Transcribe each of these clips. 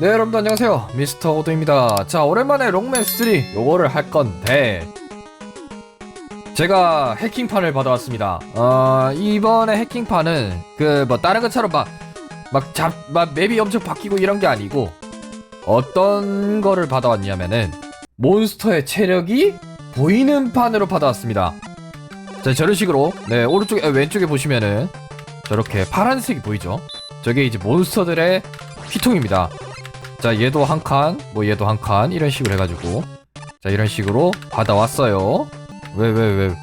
네 여러분들 안녕하세요. 미스터 오드입니다. 자 오랜만에 롱맨 3 요거를 할 건데 제가 해킹판을 받아왔습니다. 어 이번에 해킹판은 그 뭐 다른 것처럼 막 막잡막 맵이 엄청 바뀌고 이런 게 아니고 어떤 거를 받아왔냐면은 몬스터의 체력이 보이는 판으로 받아왔습니다. 자 저런 식으로 네 오른쪽에 아, 왼쪽에 보시면은 저렇게 파란색이 보이죠? 저게 이제 몬스터들의 피통입니다 자 얘도 한 칸, 뭐 얘도 한 칸 이런 식으로 해가지고 자 이런 식으로 받아왔어요. 왜 왜 왜?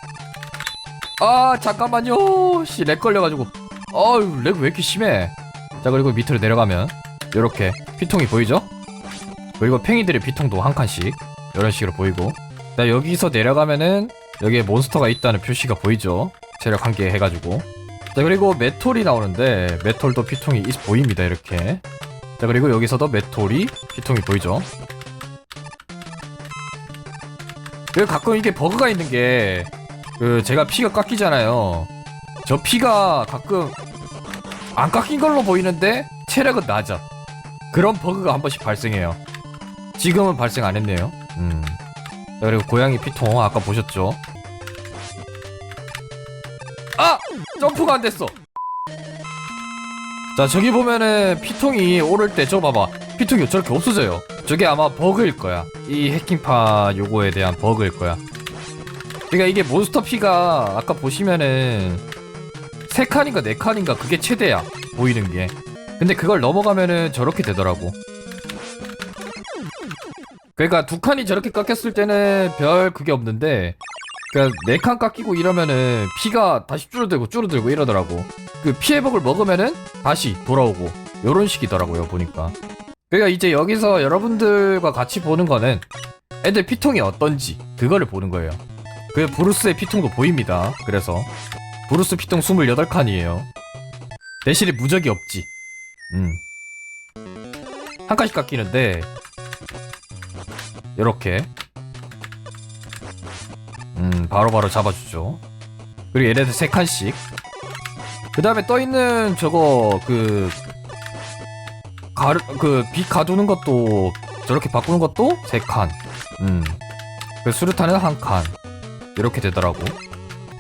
아 잠깐만요. 씨 렉 걸려가지고. 아유 렉 왜 이렇게 심해? 자 그리고 밑으로 내려가면 이렇게 피통이 보이죠? 그리고 팽이들의 피통도 한 칸씩 이런 식으로 보이고. 자 여기서 내려가면은 여기에 몬스터가 있다는 표시가 보이죠? 체력 한 개 해가지고. 자 그리고 메톨이 나오는데 메톨도 피통이 있, 보입니다 이렇게. 자 그리고 여기서도 메토리 피통이 보이죠? 그리고 가끔 이게 버그가 있는 게 그 제가 피가 깎이잖아요. 저 피가 가끔 안 깎인 걸로 보이는데 체력은 낮아. 그런 버그가 한 번씩 발생해요. 지금은 발생 안 했네요. 음. 자 그리고 고양이 피통 아까 보셨죠? 아! 점프가 안 됐어 자 저기 보면은 피통이 오를 때 저거 봐봐. 피통이 저렇게 없어져요. 저게 아마 버그일 거야. 이 해킹파 요거에 대한 버그일 거야. 그러니까 이게 몬스터 피가 아까 보시면은 세 칸인가 네 칸인가 그게 최대야 보이는 게. 근데 그걸 넘어가면은 저렇게 되더라고. 그러니까 두 칸이 저렇게 깎였을 때는 별 그게 없는데 그러니까 네 칸 깎이고 이러면은 피가 다시 줄어들고 줄어들고 이러더라고. 그 피해복을 먹으면은 다시 돌아오고 요런 식이더라고요 보니까. 그러니까 이제 여기서 여러분들과 같이 보는 거는 애들 피통이 어떤지 그거를 보는 거예요. 그 브루스의 피통도 보입니다. 그래서 브루스 피통 28칸이에요. 대신에 무적이 없지. 음 한 칸씩 깎이는데 요렇게 음 바로바로 잡아주죠 그리고 얘네들 세 칸씩 그 다음에 떠 있는 저거 그 가르 그빛 가두는 것도 저렇게 바꾸는 것도 세 칸. 음. 그 수류탄은 한 칸. 이렇게 되더라고.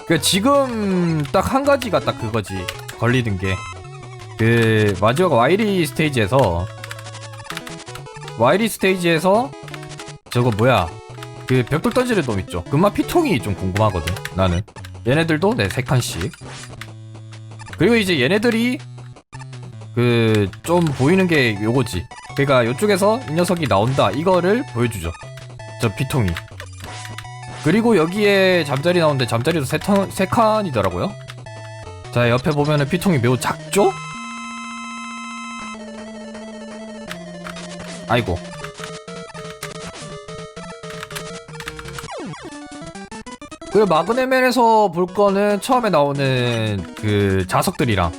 그 지금 딱 한 가지가 딱 그거지. 걸리는 게. 그 마지막 와이리 스테이지에서 와이리 스테이지에서 저거 뭐야? 그 벽돌 던지는 놈 있죠. 금마 피통이 좀 궁금하거든. 나는. 얘네들도 네세 칸씩. 그리고 이제 얘네들이 그 좀 보이는 게 요거지. 그러니까 요쪽에서 이 녀석이 나온다. 이거를 보여주죠. 저 피통이. 그리고 여기에 잠자리 나오는데 잠자리도 세, 턴, 세 칸이더라고요. 자 옆에 보면은 피통이 매우 작죠? 아이고. 그리고 마그네맨에서 볼 거는 처음에 나오는 그 자석들이랑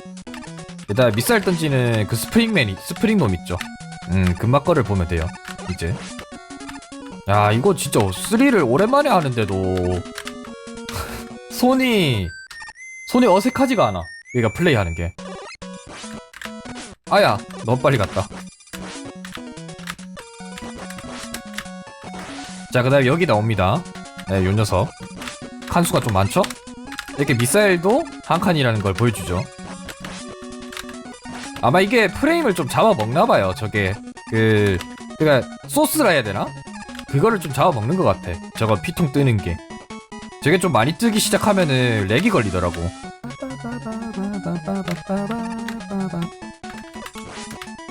에 미사일 던지는 그 스프링맨이 스프링놈 있죠. 음 금막 거를 보면 돼요. 이제 야 이거 진짜 3를 오랜만에 하는데도 손이 손이 어색하지가 않아. 그러니까 플레이하는 게. 아야 너무 빨리 갔다. 자 그 다음 에 여기 나옵니다. 네, 요 녀석. 칸수가 좀 많죠? 이렇게 미사일도 한 칸이라는 걸 보여주죠. 아마 이게 프레임을 좀 잡아먹나봐요. 저게 그 그니까 소스라 해야 되나? 그거를 좀 잡아먹는 것 같아. 저거 피통 뜨는 게. 저게 좀 많이 뜨기 시작하면은 렉이 걸리더라고.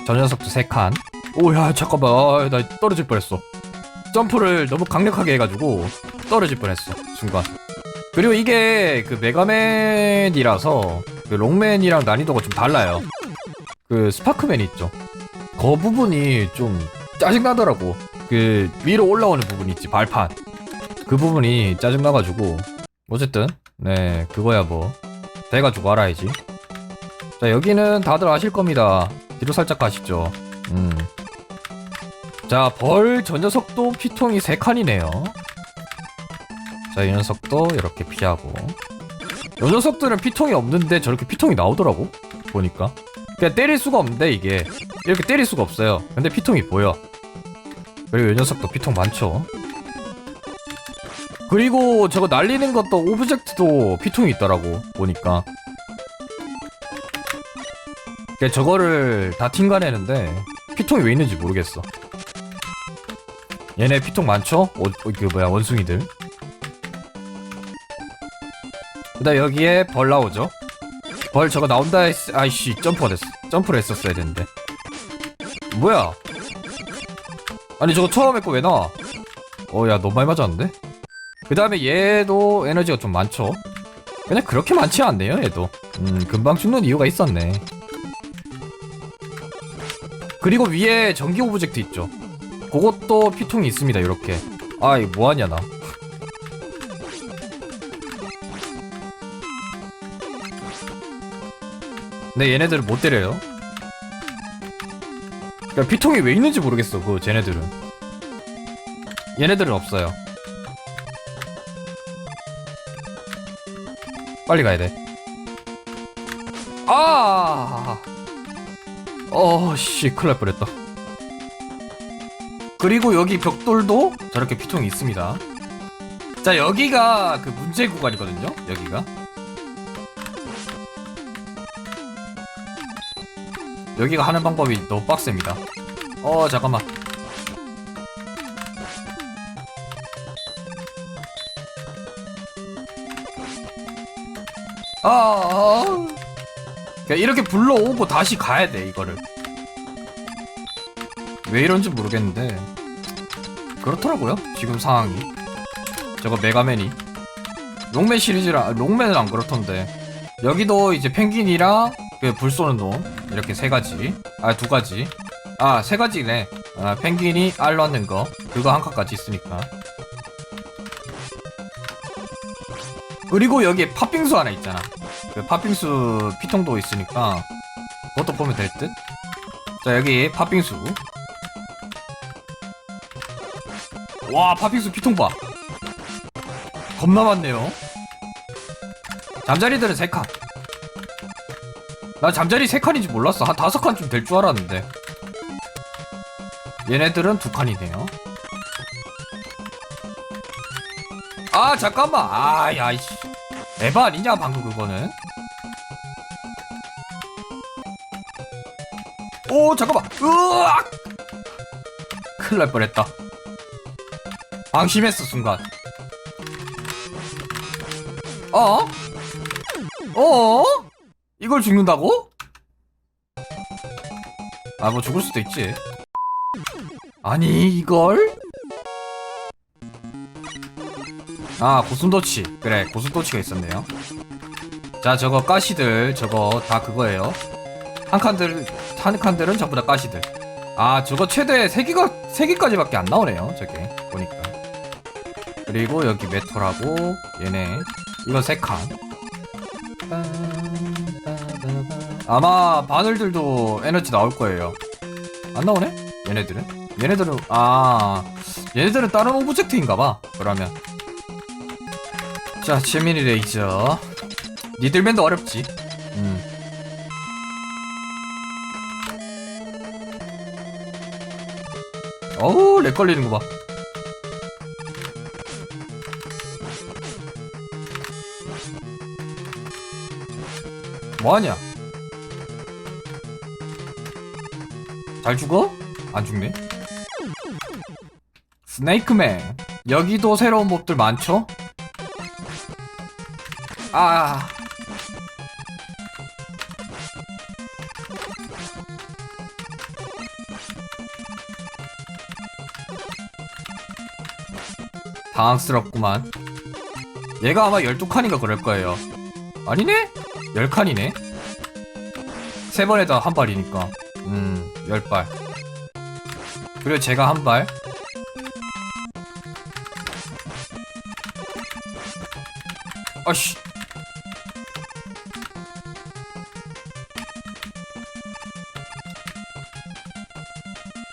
저 녀석도 세 칸. 오야 잠깐만 아, 나 떨어질 뻔했어. 점프를 너무 강력하게 해가지고 떨어질 뻔했어 순간. 그리고 이게 그 메가맨이라서 그 롱맨이랑 난이도가 좀 달라요. 그 스파크맨 있죠. 그 부분이 좀 짜증나더라고. 그 위로 올라오는 부분 있지 발판. 그 부분이 짜증나가지고 어쨌든 네 그거야 뭐 돼가지고 알아야지. 자 여기는 다들 아실 겁니다. 뒤로 살짝 가시죠. 음. 자 벌 저 녀석도 피통이 세 칸이네요. 자, 이 녀석도 이렇게 피하고. 이 녀석들은 피통이 없는데 저렇게 피통이 나오더라고. 보니까. 그냥 때릴 수가 없는데 이게 이렇게 때릴 수가 없어요 근데 피통이 보여 그리고 이 녀석도 피통 많죠 그리고 저거 날리는 것도 오브젝트도 피통이 있더라고 보니까 그러니까 저거를 다 튕겨내는데 피통이 왜 있는지 모르겠어 얘네 피통 많죠? 어, 어, 그 뭐야 원숭이들 그다음 여기에 벌 나오죠? 벌 저거 나온다 했... 아이씨 점프가 됐어 점프를 했었어야 되는데. 뭐야? 아니 저거 처음에 거왜 나와 어야 너무 많이 맞았는데? 그 다음에 얘도 에너지가 좀 많죠? 그냥 그렇게 많지 않네요 얘도. 음 금방 죽는 이유가 있었네. 그리고 위에 전기 오브젝트 있죠? 그것도 피통이 있습니다 이렇게. 아 이거 뭐하냐 나 근데 얘네들을 못 때려요 그러니까 피통이 왜 있는지 모르겠어 그 쟤네들은 얘네들은 없어요 빨리 가야 돼. 아! 어, 씨, 큰일 날 뻔했다. 그리고 여기 벽돌도 저렇게 피통이 있습니다. 자, 여기가 그 문제 구간이거든요? 여기가. 여기가 하는 방법이 너무 빡셉니다. 어, 잠깐만. 아, 아. 그러니까 이렇게 불러오고 다시 가야 돼 이거를. 왜 이런지 모르겠는데 그렇더라고요 지금 상황이. 저거 메가맨이 롱맨 시리즈라 롱맨은 안 그렇던데 여기도 이제 펭귄이랑 그불 쏘는 놈 이렇게 세 가지 아 두 가지 아 세 가지네 아, 펭귄이 알 넣는 거 그거 한 칸까지 있으니까 그리고 여기에 팥빙수 하나 있잖아. 그 팥빙수 피통도 있으니까 그것도 보면 될 듯. 자 여기 팥빙수. 와 팥빙수 피통 봐. 겁나 많네요. 잠자리들은 세 칸. 나 잠자리 세 칸인지 몰랐어. 한 다섯 칸쯤 될 줄 알았는데. 얘네들은 두 칸이네요. 아 잠깐만 아야 이씨 에바 아니냐 방금 그거는 오 잠깐만 으악 큰일 날 뻔했다 방심했어 순간 어? 어? 이걸 죽는다고? 아 뭐 죽을 수도 있지. 아니 이걸? 아 고슴도치. 그래 고슴도치가 있었네요. 자 저거 가시들 저거 다 그거예요. 한 칸들 한 칸들은 전부 다 가시들. 아 저거 최대 3개가 3개까지밖에 안 나오네요 저게. 보니까. 그리고 여기 메토라고 얘네. 이거 3칸 아마 바늘들도 에너지 나올 거예요 안 나오네 얘네들은 얘네들은 아 얘네들은 다른 오브젝트인가봐 그러면 자, 재민이 레이저. 니들맨도 어렵지. 음. 어우, 렉 걸리는 거 봐. 뭐하냐? 잘 죽어? 안 죽네. 스네이크맨. 여기도 새로운 몹들 많죠? 아. 당황스럽구만. 얘가 아마 12칸인가 그럴 거예요. 아니네? 10칸이네? 세 번에다 한 발이니까. 음, 10발. 그리고 제가 한 발. 아씨.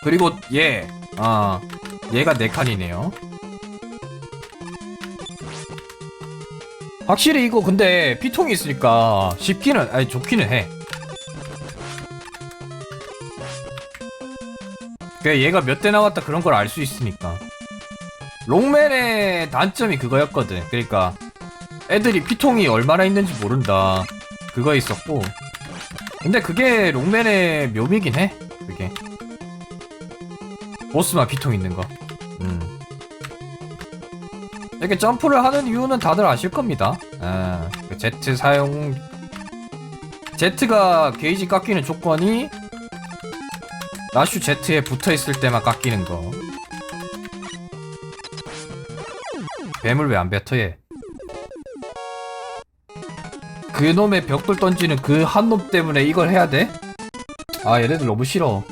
그리고 얘, 아, 얘가 네 칸이네요. 확실히 이거 근데 피통이 있으니까 쉽기는 아니 좋기는 해. 그 얘가 몇 대 나왔다 그런 걸 알 수 있으니까. 롱맨의 단점이 그거였거든. 그러니까 애들이 피통이 얼마나 있는지 모른다. 그거 있었고. 근데 그게 롱맨의 묘미긴 해. 그게. 보스만 피통 있는 거. 음. 이렇게 점프를 하는 이유는 다들 아실 겁니다. 아, 그 Z 사용 Z가 게이지 깎이는 조건이 라슈 Z에 붙어 있을 때만 깎이는 거. 뱀을 왜 안 뱉어 얘? 그 놈의 벽돌 던지는 그 한 놈 때문에 이걸 해야 돼? 아 얘네들 너무 싫어.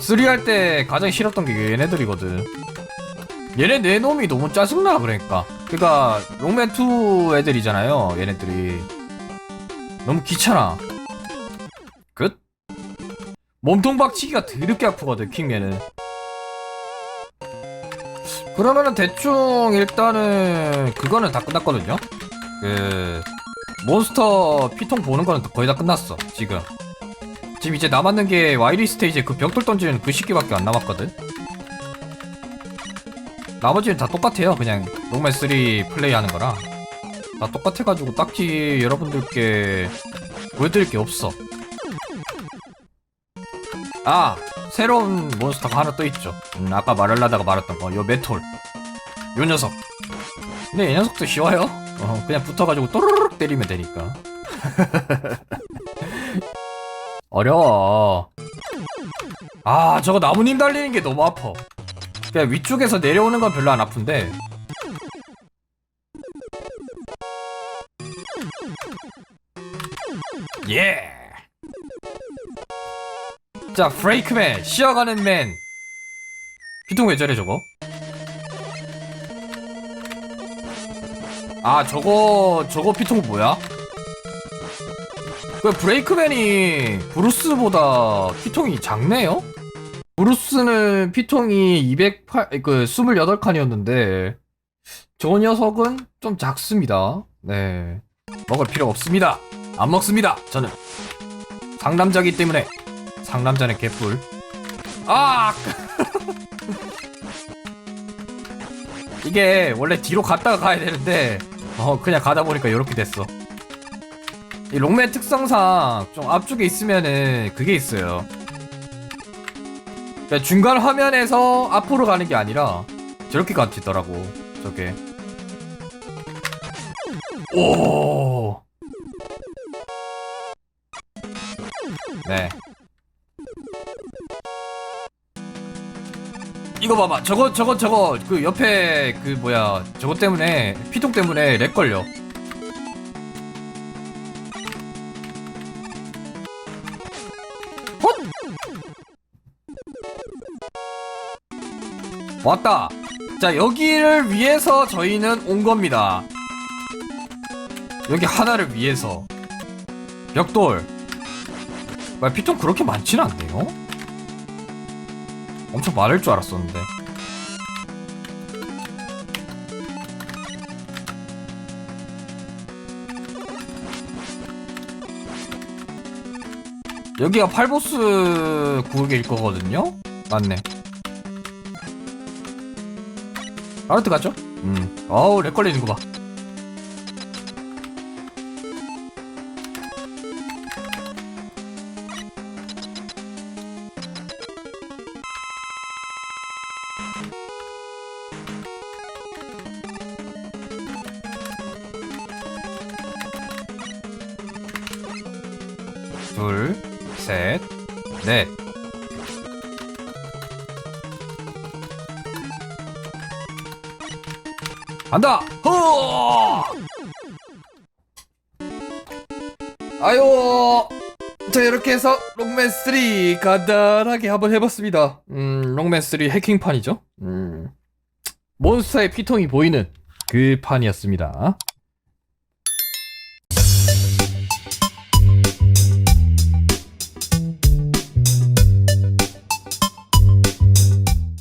3 할 때 가장 싫었던 게 얘네들이거든. 얘네 네 놈이 너무 짜증나 그러니까. 그러니까 롱맨 2 애들이잖아요. 얘네들이 너무 귀찮아. 끝. 몸통 박치기가 더럽게 아프거든 킹맨은. 그러면은 대충 일단은 그거는 다 끝났거든요. 그 몬스터 피통 보는 거는 거의 다 끝났어 지금. 지금 이제 남았는 게 와이리 스테이지 그 벽돌 던지는 그 시기밖에 안 남았거든. 나머지는 다 똑같아요. 그냥 롱맨 3 플레이하는 거랑 다 똑같아가지고 딱히 여러분들께 보여드릴 게 없어. 아 새로운 몬스터가 하나 또 있죠. 음, 아까 말하려다가 말했던 거, 요 메톨, 요 녀석. 근데 이 녀석도 쉬워요. 어, 그냥 붙어가지고 또르륵 때리면 되니까. 어려워. 아 저거 나무님 달리는 게 너무 아파. 그냥 위쪽에서 내려오는 건 별로 안 아픈데 예. 자 프레이크맨 쉬어가는 맨 피통 왜 저래 저거? 아 저거 저거 피통 뭐야? 그 브레이크맨이 브루스보다 피통이 작네요? 브루스는 피통이 208, 그 28칸이었는데 저 녀석은 좀 작습니다. 네. 먹을 필요 없습니다. 안 먹습니다. 저는 상남자기 때문에 상남자는 개뿔. 아! 이게 원래 뒤로 갔다가 가야 되는데 어 그냥 가다 보니까 이렇게 됐어. 이 롱맨 특성상 좀 앞쪽에 있으면은 그게 있어요. 그러니까 중간 화면에서 앞으로 가는 게 아니라 저렇게 가지더라고 저게 오. 네. 이거 봐봐. 저거 저거 저거 그 옆에 그 뭐야 저거 때문에 피통 때문에 렉 걸려. 왔다. 자 여기를 위해서 저희는 온 겁니다. 여기 하나를 위해서 벽돌. 말 피통 그렇게 많지는 않네요. 엄청 많을 줄 알았었는데. 여기가 팔보스 구역일 거거든요? 맞네. 아르트 가죠? 음. 어우, 렉 걸리는 거 봐. 간다! 호! 아유, 자 이렇게 해서 롱맨 3 간단하게 한번 해봤습니다. 음, 롱맨 3 해킹판이죠. 음, 몬스터의 피통이 보이는 그 판이었습니다.